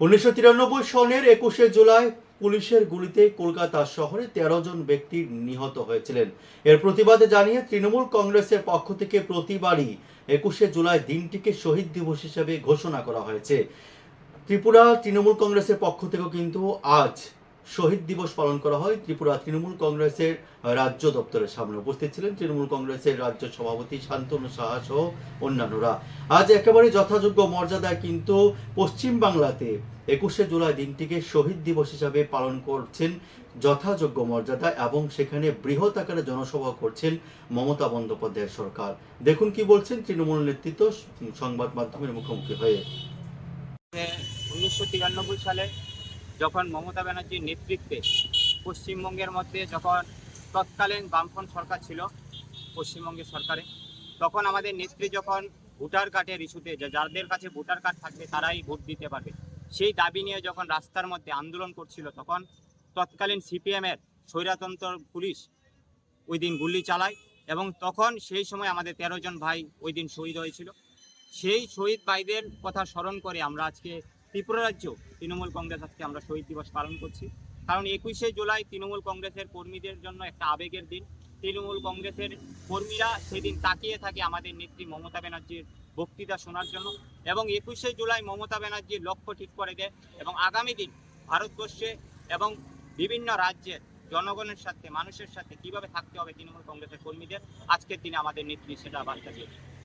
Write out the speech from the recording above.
উনিশশো তিরানব্বই সনের একুশে জুলাই পুলিশের গুলিতে কলকাতা শহরে তেরো জন ব্যক্তি নিহত হয়েছিলেন। এর প্রতিবাদে জানিয়ে তৃণমূল কংগ্রেসের পক্ষ থেকে প্রতিবারই একুশে জুলাই দিনটিকে শহীদ দিবস হিসেবে ঘোষণা করা হয়েছে। ত্রিপুরা তৃণমূল কংগ্রেসের পক্ষ থেকেও কিন্তু আজ শহীদ দিবস পালন করা হয় ত্রিপুরা তৃণমূল কংগ্রেসের রাজ্য দপ্তরের সামনে উপস্থিত ছিলেন তৃণমূল কংগ্রেসের রাজ্য সভাপতি শান্তনু সাহা সহ অন্যান্যরা। আজ একেবারে যথাযোগ্য মর্যাদায় কিন্তু পশ্চিম বাংলাতে একুশে জুলাই দিনটিকে শহীদ দিবস হিসাবে পালন করছেন যথাযোগ্য মর্যাদা এবং সেখানে বৃহৎ আকারে জনসভা করছেন মমতা বন্দ্যোপাধ্যায়ের সরকার। দেখুন কি বলছেন তৃণমূল নেতৃত্ব সংবাদ মাধ্যমের মুখোমুখি হয়ে। উনিশশো তিরানব্বই সালে যখন মমতা ব্যানার্জির নেতৃত্বে পশ্চিমবঙ্গের মধ্যে যখন তৎকালীন বামফ্রন্ট সরকার ছিল, পশ্চিমবঙ্গের সরকারে, তখন আমাদের নেত্রী যখন ভোটার কার্ডের ইস্যুতে যাদের কাছে ভোটার কার্ড থাকবে তারাই ভোট দিতে পারবে। সেই দাবি নিয়ে যখন রাস্তার মধ্যে আন্দোলন করছিল, তখন তৎকালীন সিপিএমের স্বৈরাতন্ত্র পুলিশ ওই দিন গুলি চালায় এবং তখন সেই সময় আমাদের তেরো জন ভাই ওই দিন শহীদ হয়েছিল। সেই শহীদ ভাইদের কথা স্মরণ করে আমরা আজকে ত্রিপুরা রাজ্য তৃণমূল কংগ্রেস আজকে আমরা শহীদ দিবস পালন করছি। কারণ একুশে জুলাই তৃণমূল কংগ্রেসের কর্মীদের জন্য একটা আবেগের দিন। তৃণমূল কংগ্রেসের কর্মীরা সেদিন তাকিয়ে থাকে আমাদের নেত্রী মমতা ব্যানার্জির বক্তৃতা শোনার জন্য এবং একুশে জুলাই মমতা ব্যানার্জির লক্ষ্য ঠিক করে দেয় এবং আগামী দিন ভারতবর্ষে এবং বিভিন্ন রাজ্যের জনগণের সাথে, মানুষের সাথে কীভাবে থাকতে হবে তৃণমূল কংগ্রেসের কর্মীদের, আজকের দিনে আমাদের নেত্রী সেটা বার্তা দিয়েছে